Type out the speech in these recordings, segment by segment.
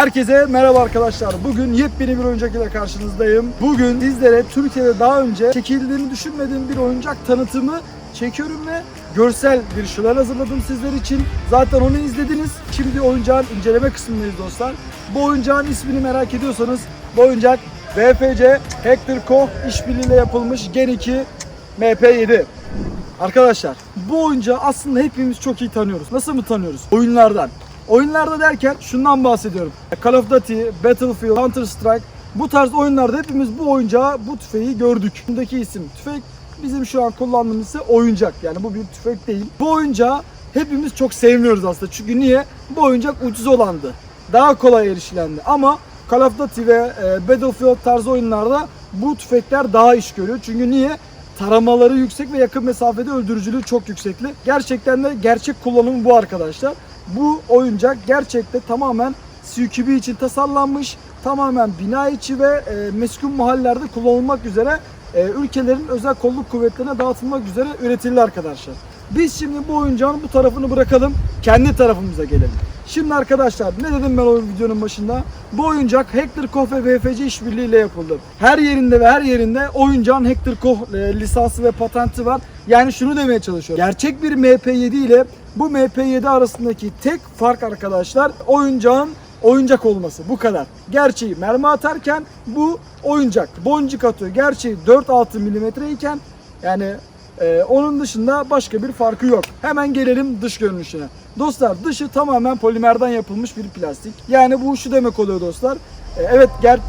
Herkese merhaba arkadaşlar. Bugün yepyeni bir oyuncak ile karşınızdayım. Bugün sizlere Türkiye'de daha önce çekildiğini düşünmediğim bir oyuncak tanıtımı çekiyorum ve görsel bir şeyler hazırladım sizler için. Zaten onu izlediniz. Şimdi oyuncağın inceleme kısmındayız dostlar. Bu oyuncağın ismini merak ediyorsanız bu oyuncak VFC Hector Koch işbirliğiyle yapılmış Gen 2 MP7. Arkadaşlar bu oyuncağı aslında hepimiz çok iyi tanıyoruz. Nasıl mı tanıyoruz? Oyunlardan. Oyunlarda derken şundan bahsediyorum. Call of Duty, Battlefield, Counter Strike bu tarz oyunlarda hepimiz bu oyuncağı, bu tüfeği gördük. Bundaki isim tüfek. Bizim şu an kullandığımız ise oyuncak. Yani bu bir tüfek değil. Bu oyuncağı hepimiz çok sevmiyoruz aslında. Çünkü niye? Bu oyuncak ucuz olandı. Daha kolay erişilendi. Ama Call of Duty ve e, Battlefield tarzı oyunlarda bu tüfekler daha iş görüyor. Çünkü niye? Taramaları yüksek ve yakın mesafede öldürücülüğü çok yüksekli. Gerçekten de gerçek kullanımı bu arkadaşlar. Bu oyuncak gerçekte tamamen CQB için tasarlanmış. Tamamen bina içi ve e, meskun mahallelerde kullanılmak üzere e, ülkelerin özel kolluk kuvvetlerine dağıtılmak üzere üretildi arkadaşlar. Biz şimdi bu oyuncağın bu tarafını bırakalım, kendi tarafımıza gelelim. Şimdi arkadaşlar ne dedim ben o videonun başında? Bu oyuncak Hector Koch ve VFC işbirliğiyle yapıldı. Her yerinde ve her yerinde oyuncağın Hector Koch e, lisansı ve patenti var. Yani şunu demeye çalışıyorum. Gerçek bir MP7 ile bu MP7 arasındaki tek fark arkadaşlar oyuncağın oyuncak olması. Bu kadar. Gerçeği mermi atarken bu oyuncak. Boncuk atıyor. Gerçeği 4-6 milimetre iken yani ee, onun dışında başka bir farkı yok. Hemen gelelim dış görünüşüne. Dostlar dışı tamamen polimerden yapılmış bir plastik. Yani bu şu demek oluyor dostlar. Ee, evet ger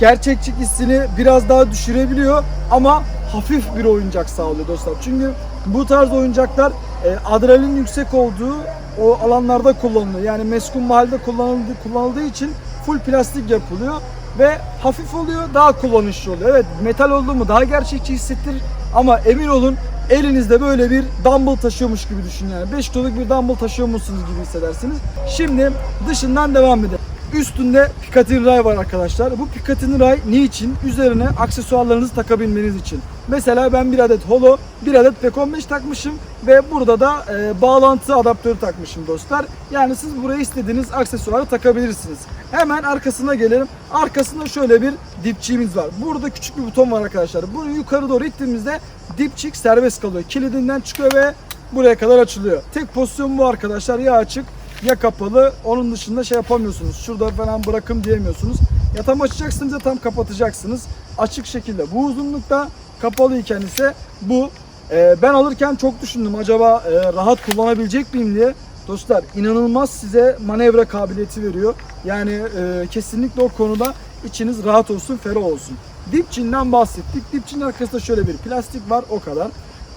gerçekçi hissini biraz daha düşürebiliyor ama hafif bir oyuncak sağlıyor dostlar. Çünkü bu tarz oyuncaklar e, adrenalin yüksek olduğu o alanlarda kullanılıyor. Yani meskun mahallede kullanıldığı, kullanıldığı için full plastik yapılıyor ve hafif oluyor, daha kullanışlı oluyor. Evet metal olduğu mu daha gerçekçi hissettirir ama emin olun elinizde böyle bir dumbbell taşıyormuş gibi düşünün yani. 5 kiloluk bir dumbbell taşıyormuşsunuz gibi hissedersiniz. Şimdi dışından devam edelim. Üstünde Picatinny Ray var arkadaşlar. Bu Picatinny Ray niçin? Üzerine aksesuarlarınızı takabilmeniz için. Mesela ben bir adet holo, bir adet P15 takmışım ve burada da e, bağlantı adaptörü takmışım dostlar. Yani siz buraya istediğiniz aksesuarı takabilirsiniz. Hemen arkasına gelelim. Arkasında şöyle bir dipçiğimiz var. Burada küçük bir buton var arkadaşlar. Bunu yukarı doğru ittiğimizde dipçik serbest kalıyor. Kilidinden çıkıyor ve buraya kadar açılıyor. Tek pozisyon bu arkadaşlar. Ya açık ya kapalı. Onun dışında şey yapamıyorsunuz. Şurada falan bırakım diyemiyorsunuz. Ya tam açacaksınız ya tam kapatacaksınız. Açık şekilde bu uzunlukta kapalı iken ise bu. Ee, ben alırken çok düşündüm acaba e, rahat kullanabilecek miyim diye. Dostlar inanılmaz size manevra kabiliyeti veriyor. Yani e, kesinlikle o konuda içiniz rahat olsun, ferah olsun. Dipçinden bahsettik. Dipçinin arkasında şöyle bir plastik var o kadar.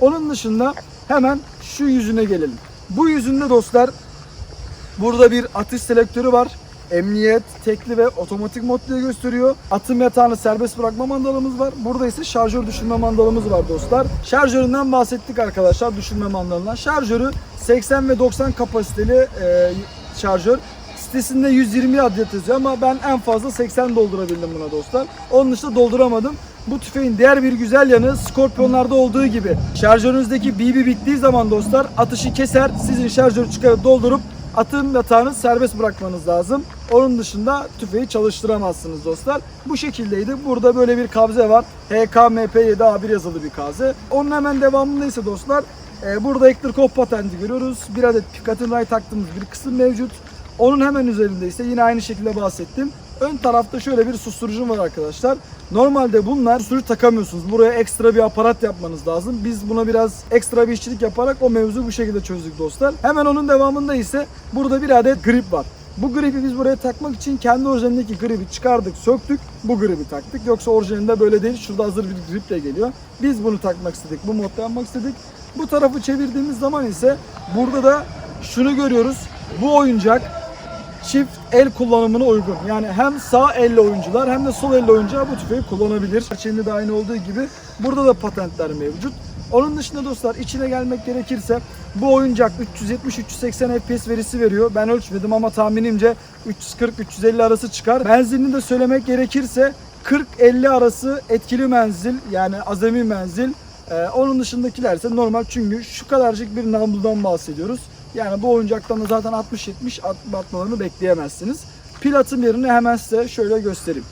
Onun dışında hemen şu yüzüne gelelim. Bu yüzünde dostlar Burada bir atış selektörü var. Emniyet, tekli ve otomatik mod diye gösteriyor. Atım yatağını serbest bırakma mandalımız var. Burada ise şarjör düşürme mandalımız var dostlar. Şarjöründen bahsettik arkadaşlar düşürme mandalından. Şarjörü 80 ve 90 kapasiteli e, şarjör. Sitesinde 120 adet yazıyor ama ben en fazla 80 doldurabildim buna dostlar. Onun dışında dolduramadım. Bu tüfeğin diğer bir güzel yanı Scorpion'larda olduğu gibi şarjörünüzdeki BB bittiği zaman dostlar atışı keser. Sizin şarjörü çıkarıp doldurup atım yatağını serbest bırakmanız lazım. Onun dışında tüfeği çalıştıramazsınız dostlar. Bu şekildeydi. Burada böyle bir kabze var. HKMP7A1 yazılı bir kabze. Onun hemen devamında ise dostlar e, burada Hector Koch patenti görüyoruz. Bir adet Picatinny Ray taktığımız bir kısım mevcut. Onun hemen üzerinde ise yine aynı şekilde bahsettim. Ön tarafta şöyle bir susturucum var arkadaşlar. Normalde bunlar susturucu takamıyorsunuz. Buraya ekstra bir aparat yapmanız lazım. Biz buna biraz ekstra bir işçilik yaparak o mevzu bu şekilde çözdük dostlar. Hemen onun devamında ise burada bir adet grip var. Bu gripi biz buraya takmak için kendi orijinalindeki gripi çıkardık, söktük. Bu gripi taktık. Yoksa orijinalinde böyle değil. Şurada hazır bir griple geliyor. Biz bunu takmak istedik. Bu modda yapmak istedik. Bu tarafı çevirdiğimiz zaman ise burada da şunu görüyoruz. Bu oyuncak çift el kullanımına uygun. Yani hem sağ elle oyuncular hem de sol elle oyuncular bu tüfeği kullanabilir. Çin'de de aynı olduğu gibi burada da patentler mevcut. Onun dışında dostlar içine gelmek gerekirse bu oyuncak 370-380 FPS verisi veriyor. Ben ölçmedim ama tahminimce 340-350 arası çıkar. Menzilini de söylemek gerekirse 40-50 arası etkili menzil yani azami menzil. Ee, onun dışındakiler ise normal çünkü şu kadarcık bir namludan bahsediyoruz. Yani bu oyuncaktan da zaten 60-70 atmalarını bekleyemezsiniz. Pil atım yerini hemen size şöyle göstereyim.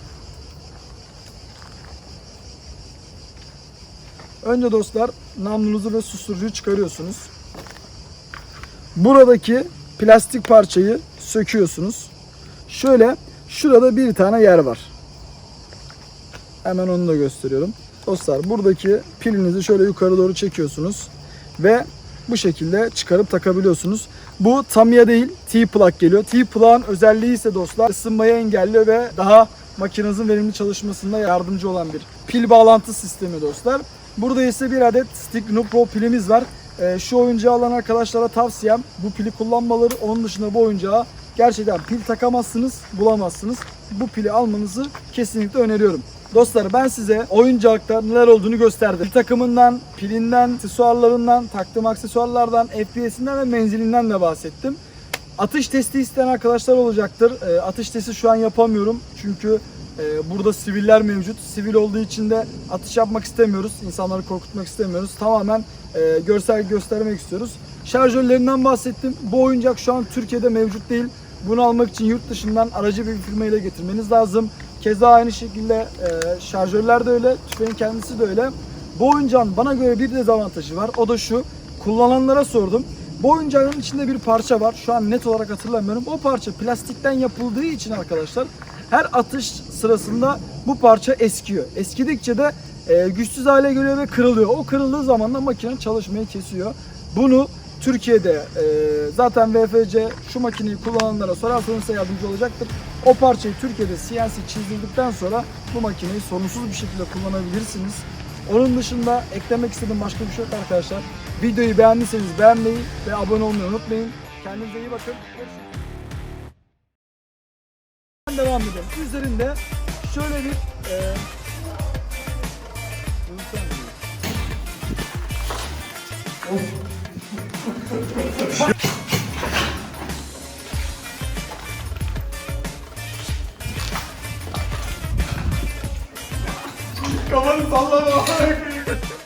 Önce dostlar namlunuzu ve susturucuyu çıkarıyorsunuz. Buradaki plastik parçayı söküyorsunuz. Şöyle şurada bir tane yer var. Hemen onu da gösteriyorum. Dostlar buradaki pilinizi şöyle yukarı doğru çekiyorsunuz ve bu şekilde çıkarıp takabiliyorsunuz. Bu Tamiya değil T-Plug geliyor. T-Plug'ın özelliği ise dostlar ısınmayı engelliyor ve daha makinenizin verimli çalışmasında yardımcı olan bir pil bağlantı sistemi dostlar. Burada ise bir adet Stick Pro pilimiz var. Ee, şu oyuncağı alan arkadaşlara tavsiyem bu pili kullanmaları. Onun dışında bu oyuncağa gerçekten pil takamazsınız, bulamazsınız. Bu pili almanızı kesinlikle öneriyorum. Dostlar ben size oyuncakta neler olduğunu gösterdim. Pil takımından, pilinden, aksesuarlarından, taktığım aksesuarlardan, FPS'inden ve menzilinden de bahsettim. Atış testi isteyen arkadaşlar olacaktır. E, atış testi şu an yapamıyorum. Çünkü e, burada siviller mevcut. Sivil olduğu için de atış yapmak istemiyoruz. İnsanları korkutmak istemiyoruz. Tamamen e, görsel göstermek istiyoruz. Şarjörlerinden bahsettim. Bu oyuncak şu an Türkiye'de mevcut değil. Bunu almak için yurt dışından aracı bir firma ile getirmeniz lazım. Keza aynı şekilde e, şarjörler de öyle, tüfeğin kendisi de öyle. Bu oyuncağın bana göre bir dezavantajı var. O da şu. Kullananlara sordum. Bu oyuncağın içinde bir parça var. Şu an net olarak hatırlamıyorum. O parça plastikten yapıldığı için arkadaşlar her atış sırasında bu parça eskiyor. Eskidikçe de e, güçsüz hale geliyor ve kırılıyor. O kırıldığı zaman da makine çalışmayı kesiyor. Bunu Türkiye'de e, zaten VFC şu makineyi kullananlara sorarsanız size yardımcı olacaktır. O parçayı Türkiye'de CNC çizdirdikten sonra bu makineyi sorunsuz bir şekilde kullanabilirsiniz. Onun dışında eklemek istediğim başka bir şey yok arkadaşlar. Videoyu beğendiyseniz beğenmeyi ve abone olmayı unutmayın. Kendinize iyi bakın. Görüşürüz. Devam edelim. Üzerinde şöyle bir e, Kafanı sallama.